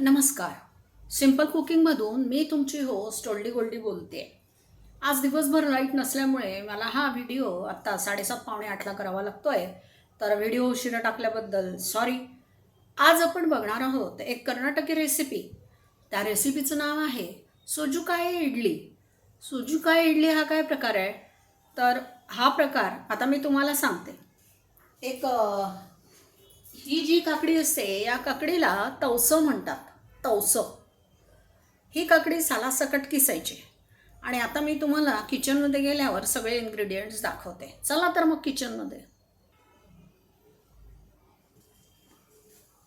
नमस्कार. सिंपल कुकिंगमधून मी तुमची होस्ट ओल्डी गोल्डी बोलते. आज दिवसभर लाइट नसल्यामुळे मला हा व्हिडिओ आत्ता साडेसात पावणे आठला करावा लागतो आहे तर व्हिडिओ उशिरा टाकल्याबद्दल सॉरी आज आपण बघणार आहोत एक कर्नाटकी रेसिपी त्या रेसिपीचं नाव आहे सुजुकाय इडली. सुजुकाय इडली हा काय प्रकार आहे? तर हा प्रकार आता मी तुम्हाला सांगते. एक ही जी काकडी असते या काकडीला तवसं म्हणतात. तवसं. ही काकडी सालासकट किसायची. आणि आता मी तुम्हाला किचनमध्ये गेल्यावर सगळे इन्ग्रेडियंट्स दाखवते. चला तर मग किचनमध्ये.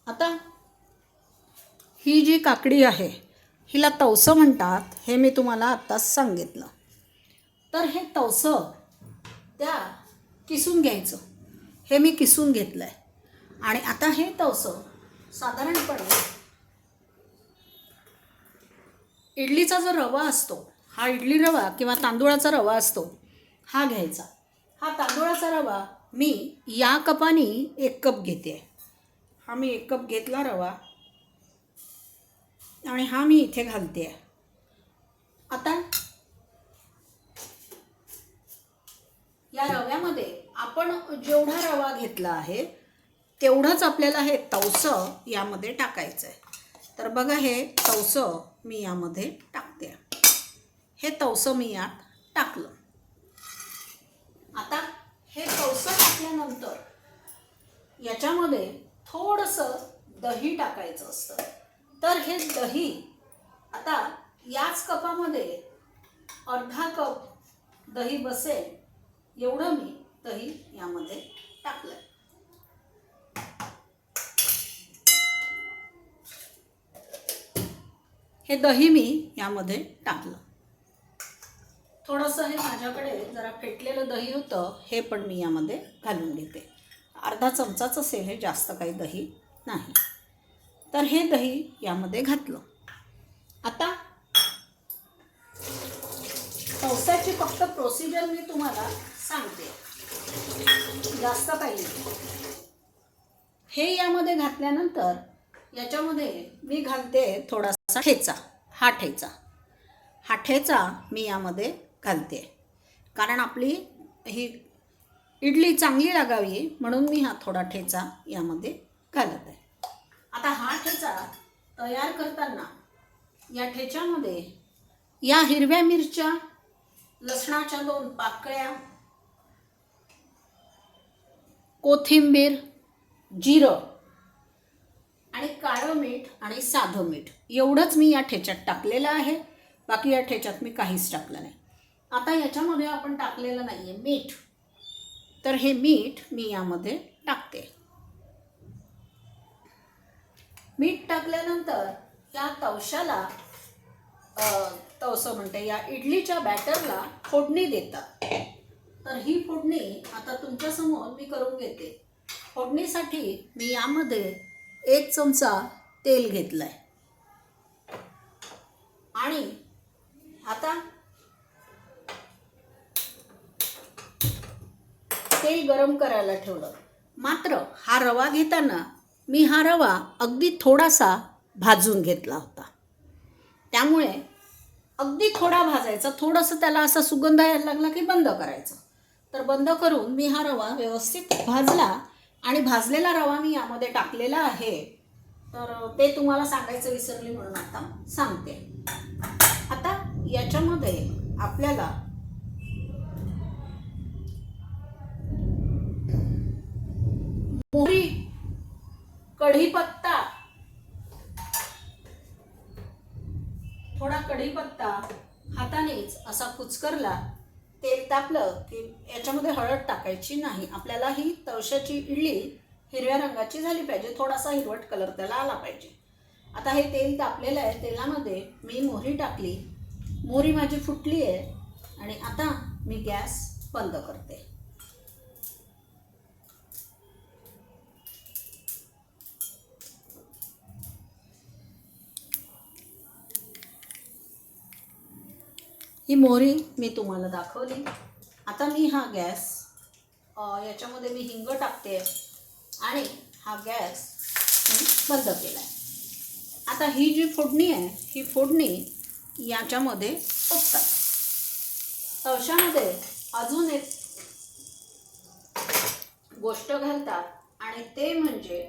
आता ही जी काकडी आहे हिला तवसं म्हणतात हे मी तुम्हाला आत्ताच सांगितलं. तर हे तवसं त्या किसून घ्यायचं. हे मी किसून घेतलं आहे आणि आता हे तवसं साधारणपणे इडलीचा जो रवा असतो हा इडली रवा किंवा तांदूळाचा रवा असतो हा घ्यायचा. हा तांदूळाचा रवा मी या कपाने एक कप घेते. हा मी एक कप घेतला रवा आणि हा मी इथे घालते. आता या रव्यामध्ये आपण जेवढा रवा घेतला आहे तेवढंच आपल्याला हे तवसं यामध्ये टाकायचं आहे तर बघा हे तवसं मी यामध्ये टाकते. हे तवसं मी यात टाकलं. आता हे तवसं टाकल्यानंतर याच्यामध्ये थोडंसं दही टाकायचं असतं. तर हे दही आता याच कपामध्ये अर्धा कप दही बसेल एवढं मी दही यामध्ये टाकलं हे दही मी यामध्ये टाकलं. थोडंसं हे माझ्याकडे जरा फेटलेलं दही होतं हे पण मी यामध्ये घालून घेते. अर्धा चमचाच असेल हे जास्त काही दही नाही. तर हे दही यामध्ये घातलं. आता पावसाची फक्त प्रोसिजर मी तुम्हाला सांगते. जास्त काही हे यामध्ये घातल्यानंतर याच्यामध्ये मी घालते थोडासा ठेचा हा ठेचा. हा ठेचा मी यामध्ये घालते. कारण आपली ही इडली चांगली लागावी म्हणून मी हा थोडा ठेचा यामध्ये घालत. आहे आता हा ठेचा तयार करताना या ठेच्यामध्ये या हिरव्या मिरच्या लसणाच्या दोन पाकळ्या कोथिंबीर जिरं आणि काळं मीठ आणि साधं मीठ. एवढंच मी या ठेच्यात टाकलेलं आहे. बाकी या ठेच्यात मी काहीच टाकलं नाही. आता याच्यामध्ये आपण टाकलेलं नाही आहे मीठ. तर हे मीठ मी यामध्ये टाकते. मीठ टाकल्यानंतर या तवशाला तवसं म्हणते या इडलीच्या बॅटरला फोडणी देतात. तर ही फोडणी आता तुमच्यासमोर मी करून घेते. फोडणीसाठी मी यामध्ये एक चमचा तेल घेतलं आहे आणि आता तेल गरम करायला ठेवलं. मात्र हा रवा घेताना मी हा रवा अगदी थोडासा भाजून घेतला होता. त्यामुळे अगदी थोडा भाजायचा थोडंसं त्याला असा सुगंध यायला लागला की बंद करायचं. तर बंद करून मी हा रवा व्यवस्थित भाजला आणि भाजलेला रवा मी यामध्ये टाकलेला आहे. तर ते तुम्हाला सांगायचं विसरली म्हणून आता सांगते. आता याच्यामध्ये आपल्याला मोहरी कढीपत्ता थोडा कढीपत्ता हातानेच असा कुचकरला तेल तापलं की याच्यामध्ये हळद टाकायची नाही. आपल्याला ही तवशाची इडली हिरव्या रंगाची झाली पाहिजे. थोडासा हिरवट कलर त्याला आला पाहिजे. आता हे तेल तापलेलं आहे तेलामध्ये मी मोहरी टाकली. मोहरी माझी फुटली आहे आणि आता मी गॅस बंद करते. ही मोहरी मी तुम्हाला दाखवली. आता मी हा गॅस याच्यामध्ये मी हिंग टाकते आणि हा गॅस मी बंद केला आहे आता ही जी फोडणी आहे ही फोडणी याच्यामध्ये ओततात. तवशामध्ये अजून एक गोष्ट घालतात आणि ते म्हणजे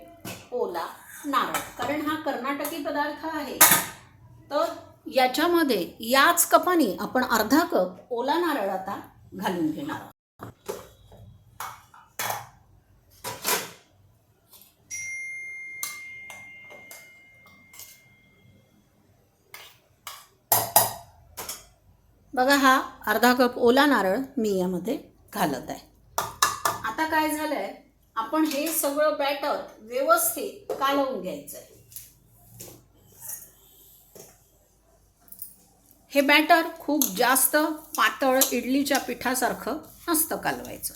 ओला नारळ. कारण हा कर्नाटकी पदार्थ आहे. तर याच्यामध्ये याच कपाने आपण अर्धा कप ओला नारळ आता घालून घेणार आहोत. बघा हा अर्धा कप ओला नारळ मी यामध्ये घालत आहे. आता काय झालंय? आपण हे सगळं बॅटर व्यवस्थित कालवून घ्यायचं आहे हे बॅटर खूप जास्त पातळ इडलीच्या पिठासारखं नसतं कालवायचं.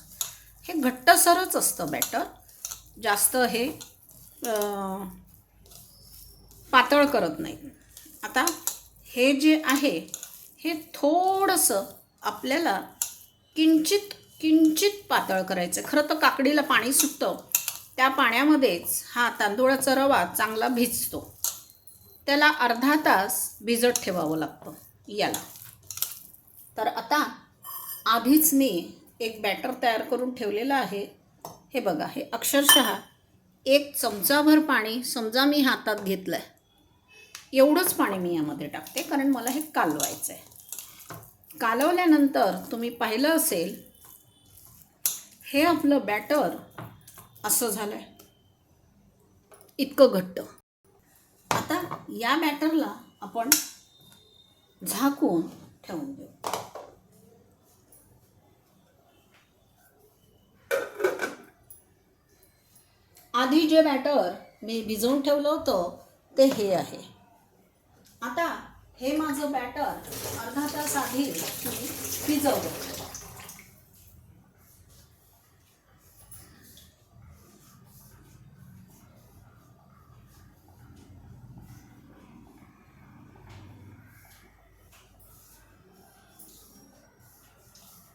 हे घट्टसरच असतं बॅटर. जास्त हे पातळ करत नाही. आता हे जे आहे हे थोडंसं आपल्याला किंचित किंचित पातळ करायचं. खरं तर काकडीला पाणी सुटतं. त्या पाण्यामध्येच हा तांदूळाचा रवा चांगला भिजतो. त्याला अर्धा तास भिजत ठेवावं लागतं. याला. तर आता आधीच मी एक बॅटर तयार करून ठेवलेलं आहे. हे बघा हे अक्षरशः एक चमचाभर पाणी समजा मी हातात घेतलं आहे एवढंच पाणी मी यामध्ये टाकते कारण मला हे कालवायचं आहे कालवल्यानंतर तुम्ही पाहिलं असेल हे आपलं बॅटर असं झालं आहे इतकं घट्ट. आता या बॅटरला आपण झाकून ठेवून देऊ. आधी जे बॅटर मी भिजवून ठेवलं होतं ते हे आहे. आता हे माझं बॅटर अर्धा तास आधी मी भिजवलं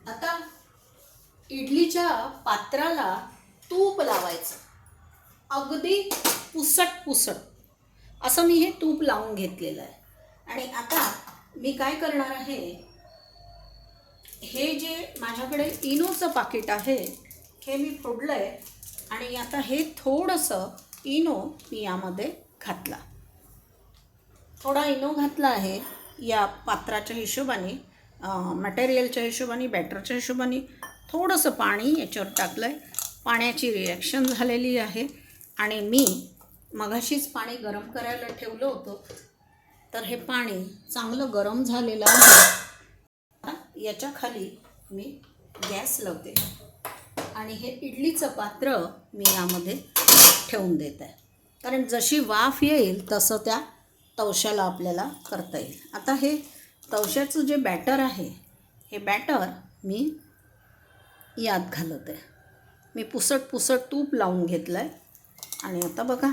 आता इडलीच्या पात्राला तूप लावायचं. अगदी पुसट पुसट. असं मी हे तूप लावून घेतलेलं आहे. आणि आता मी काय करणार आहे? हे जे माझ्याकडे इनोचं पाकिट आहे हे मी फोडलं आहे आणि आता हे थोडंसं इनो मी यामध्ये घातला. थोडा इनो घातला आहे या पात्राच्या हिशोबाने मटेरियलच्या हिशोबाने बॅटरच्या हिशोबाने. थोडंसं पाणी याच्यावर टाकलं आहे पाण्याची रिॲक्शन झालेली आहे. आणि मी मगाशीच पाणी गरम करायला ठेवलं होतं. तर हे पाणी चांगलं गरम झालेलं आहे. याच्याखाली याच्या खाली मी गॅस लावते. आणि हे इडलीचं पात्र मी यामध्ये ठेवून देत आहे. कारण जशी वाफ येईल तसं त्या तवशाला आपल्याला करता येईल. आता हे तवशाचं जे बॅटर आहे हे बॅटर मी यात घालत. आहे मी पुसट पुसट तूप लावून घेतलं आहे आणि आता बघा.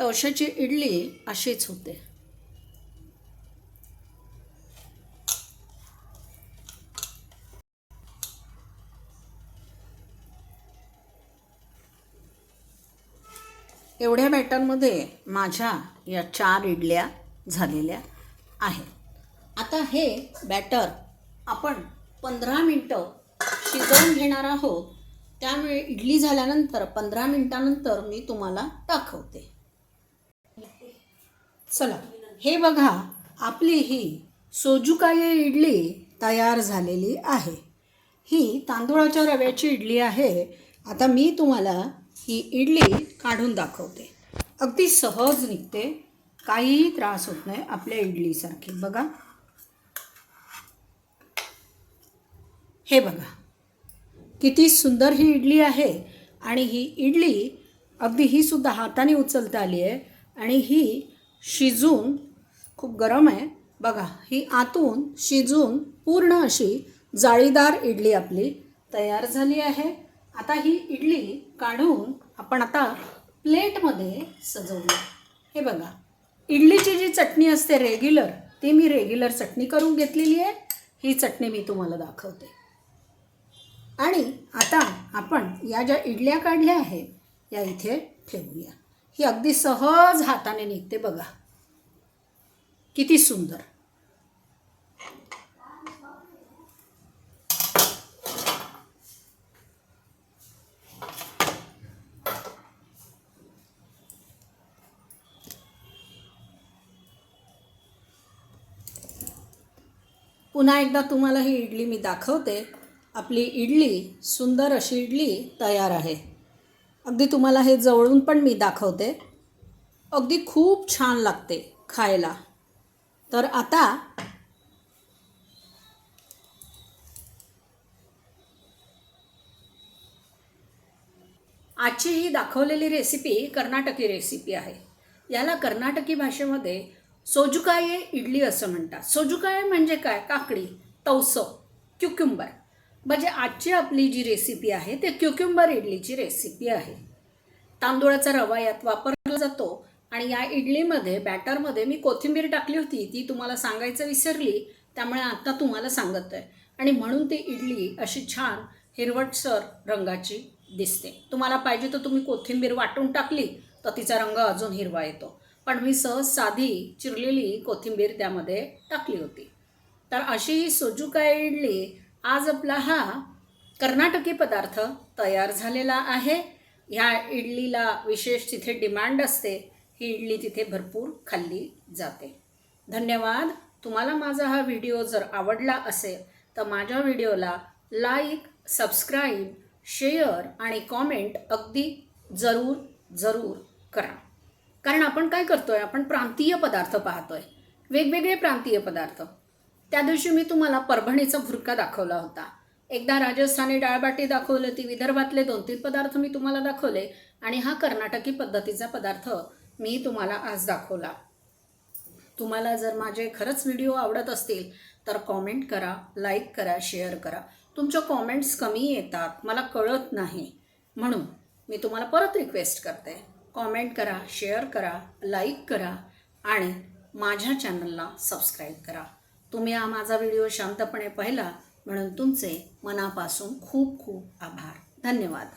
तवशाची इडली अशीच होते. एवढ्या बॅटरमध्ये माझ्या या चार इडल्या झालेल्या आहेत. आता हे बॅटर आपण पंधरा मिनटं शिजवून घेणार आहोत. त्यामुळे इडली झाल्यानंतर पंधरा मिनटानंतर मी तुम्हाला दाखवते. चला हे बघा आपली ही सोजुकाये इडली तयार झालेली आहे. ही तांदूळाच्या रव्याची इडली आहे. आता मी तुम्हाला ही इडली काढून दाखवते. अगदी सहज निघते. काहीही त्रास होत नाही आपल्या इडलीसारखी. बघा. हे बघा. किती सुंदर ही इडली आहे. आणि ही इडली अगदी ही सुद्धा हाताने उचलता आली आहे. आणि ही शिजून खूप गरम आहे. बघा ही आतून शिजून पूर्ण अशी जाळीदार इडली आपली तयार झाली आहे. आता ही इडली काढून आपण आता प्लेटमध्ये सजवूया हे बघा इडलीची जी चटणी असते रेग्युलर ती मी रेग्युलर चटणी करून घेतलेली आहे. ही चटणी मी तुम्हाला दाखवते. आणि आता आपण या ज्या इडल्या काढल्या आहेत या इथे ठेवूया. ही अगदी सहज हाताने निघते बघा. किती सुंदर. पुन्हा एकदा तुम्हाला ही इडली मी दाखवते. आपली इडली सुंदर अशी इडली तयार आहे. अगदी तुम्हाला हे जवळून पण मी दाखवते. अगदी खूप छान लागते खायला. तर आता आजची ही दाखवलेली रेसिपी कर्नाटकी रेसिपी आहे. याला कर्नाटकी भाषेमध्ये सोजुकाये इडली असं म्हणतात. सोजुकाये म्हणजे काय? काकडी तवसं क्युक्युंबर. म्हणजे आजची आपली जी रेसिपी आहे ते क्युक्युंबर इडलीची रेसिपी आहे. तांदूळाचा रवा यात वापरला जातो आणि या इडलीमध्ये बॅटरमध्ये मी कोथिंबीर टाकली होती ती तुम्हाला सांगायचं विसरली त्यामुळे आता तुम्हाला सांगत आहे आणि म्हणून ती इडली अशी छान हिरवटसर रंगाची दिसते. तुम्हाला पाहिजे तर तुम्ही कोथिंबीर वाटून टाकली तर तिचा रंग अजून हिरवा येतो. पण मी सहज साधी चिरलेली कोथिंबीर त्यामध्ये टाकली होती. तर अशी ही सोजुका इडली आज आपला हा कर्नाटकी पदार्थ तयार झालेला आहे. ह्या इडलीला विशेष तिथे डिमांड असते. ही इडली तिथे भरपूर खाल्ली जाते. धन्यवाद. तुम्हाला माझा हा व्हिडिओ जर आवडला असेल तर माझ्या व्हिडिओला लाईक सबस्क्राईब शेअर आणि कॉमेंट अगदी जरूर जरूर करा. कारण आपण काय करतोय आपण प्रांतीय पदार्थ पाहतोय. वेगवेगळे प्रांतीय पदार्थ. त्या दिवशी मी तुम्हाला परभणीचा भुरका दाखवला होता. एकदा राजस्थानी डाळबाटी दाखवली होती विदर्भातले दोन तीन पदार्थ मी तुम्हाला दाखवले आणि हा कर्नाटकी पद्धतीचा पदार्थ मी तुम्हाला आज दाखवला. तुम्हाला जर माझे खरंच व्हिडिओ आवडत असतील तर कॉमेंट करा लाईक करा शेअर करा. तुमच्या कॉमेंट्स कमी येतात मला कळत नाही. म्हणून मी तुम्हाला परत रिक्वेस्ट करते कॉमेंट करा शेअर करा लाईक करा आणि माझ्या चॅनलला सबस्क्राईब करा. तुम्ही हा माझा व्हिडिओ शांतपणे पाहिला म्हणून तुमचे मनापासून खूप खूप आभार. धन्यवाद.